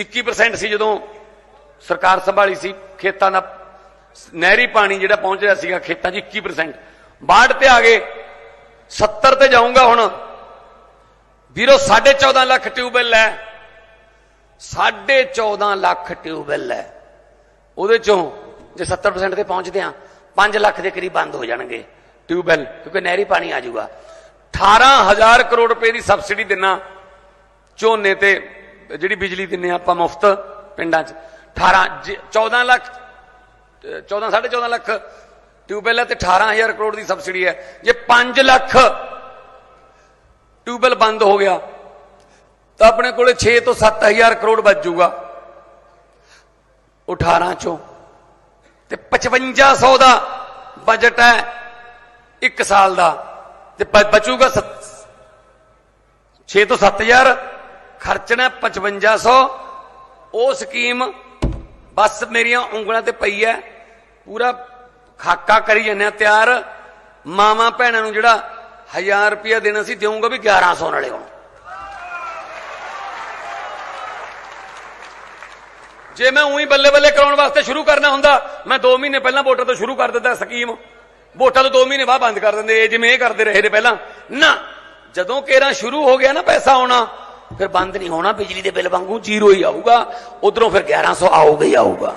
21% ਸੀ ਜਦੋਂ ਸਰਕਾਰ ਸੰਭਾਲੀ ਸੀ, ਖੇਤਾਂ ਦਾ ਨਹਿਰੀ ਪਾਣੀ ਜਿਹੜਾ ਪਹੁੰਚ ਰਿਹਾ ਸੀਗਾ ਖੇਤਾਂ 'ਚ 21% 62 ਤੇ ਆ ਗਏ 70 ਤੇ ਜਾਊਂਗਾ ਹੁਣ। ਵੀਰੋ 14.5 ਲੱਖ ਟਿਊਬਵੈਲ ਹੈ। 14.5 ਲੱਖ ਟਿਊਬਵੈਲ ਹੈ। ਉਹਦੇ ਚੋਂ ਜੇ 70% ਤੇ ਪਹੁੰਚਦੇ ਆ 5 ਲੱਖ ਦੇ ਕਰੀਬ ਬੰਦ ਹੋ ਜਾਣਗੇ ਟਿਊਬਵੈਲ, ਕਿਉਂਕਿ ਨਹਿਰੀ ਪਾਣੀ ਆ ਜਾਊਗਾ। 18000 ਕਰੋੜ ਰੁਪਏ ਦੀ ਸਬਸਿਡੀ ਦਿੰਨਾ ਝੋਨੇ ਤੇ ਜਿਹੜੀ ਬਿਜਲੀ ਦਿੰਨੇ ਆ ਆਪਾਂ ਮੁਫਤ ਪਿੰਡਾਂ 'ਚ 18 ਜੇ 14 ਲੱਖ, ਅਹ 14 14.5 ਲੱਖ ਟਿਊਬਵੈਲ ਹੈ ਤੇ 18000 ਕਰੋੜ ਦੀ ਸਬਸਿਡੀ ਹੈ। ਜੇ 5 ਲੱਖ ਟਿਊਬਵੈਲ ਬੰਦ ਹੋ ਗਿਆ, ਤਾਂ ਆਪਣੇ ਕੋਲੇ 6 ਤੋਂ 7000 ਕਰੋੜ ਬਚ ਜਾਊਗਾ। ਉਹ 18 ਚੋਂ। ਤੇ 5500 ਦਾ ਬਜਟ ਹੈ ਇੱਕ ਸਾਲ ਦਾ। ਤੇ ਬ- ਬਚੂਗਾ 6 ਤੋਂ 7000 ਖਰਚਣਾ 5500 ਉਹ ਸਕੀਮ ਬਸ ਮੇਰੀਆਂ ਉਂਗਲਾਂ ਤੇ ਪਈ ਹੈ। ਪੂਰਾ ਖਾਕਾ ਕਰੀ ਜੰਨੇ ਤਿਆਰ। ਮਾਵਾਂ ਭੈਣਾਂ ਨੂੰ ਜਿਹੜਾ 1000 ਰੁਪਇਆ ਦੇਣਾ ਸੀ ਦੇਵਾਂਗਾ ਵੀ 1100 ਨਾਲੇ ਹੁਣ। ਜੇ ਮੈਂ ਉਹੀ ਬੱਲੇ ਬੱਲੇ ਕਰਾਉਣ ਵਾਸਤੇ ਸ਼ੁਰੂ ਕਰਨਾ ਹੁੰਦਾ, ਮੈਂ 2 ਮਹੀਨੇ ਪਹਿਲਾਂ ਵੋਟਾਂ ਤੋਂ ਸ਼ੁਰੂ ਕਰ ਦਿੰਦਾ ਸਕੀਮ। ਵੋਟਾਂ ਤੋਂ 2 ਮਹੀਨੇ ਬਾਅਦ ਬੰਦ ਕਰ ਦਿੰਦੇ, ਇਹ ਜਿਵੇਂ ਇਹ ਕਰਦੇ ਰਹੇ ਨੇ ਪਹਿਲਾਂ। ਨਾ, ਜਦੋਂ ਕੇਰਾ ਸ਼ੁਰੂ ਹੋ ਗਿਆ ਨਾ ਪੈਸਾ ਆਉਣਾ ਫਿਰ ਬੰਦ ਨਹੀਂ ਹੋਣਾ, ਬਿਜਲੀ ਦੇ ਬਿੱਲ ਵਾਂਗੂ ਜ਼ੀਰੋ ਹੀ ਆਊਗਾ, ਉਧਰੋਂ ਫਿਰ 1100 ਆਊਗਾ ਹੀ ਆਊਗਾ।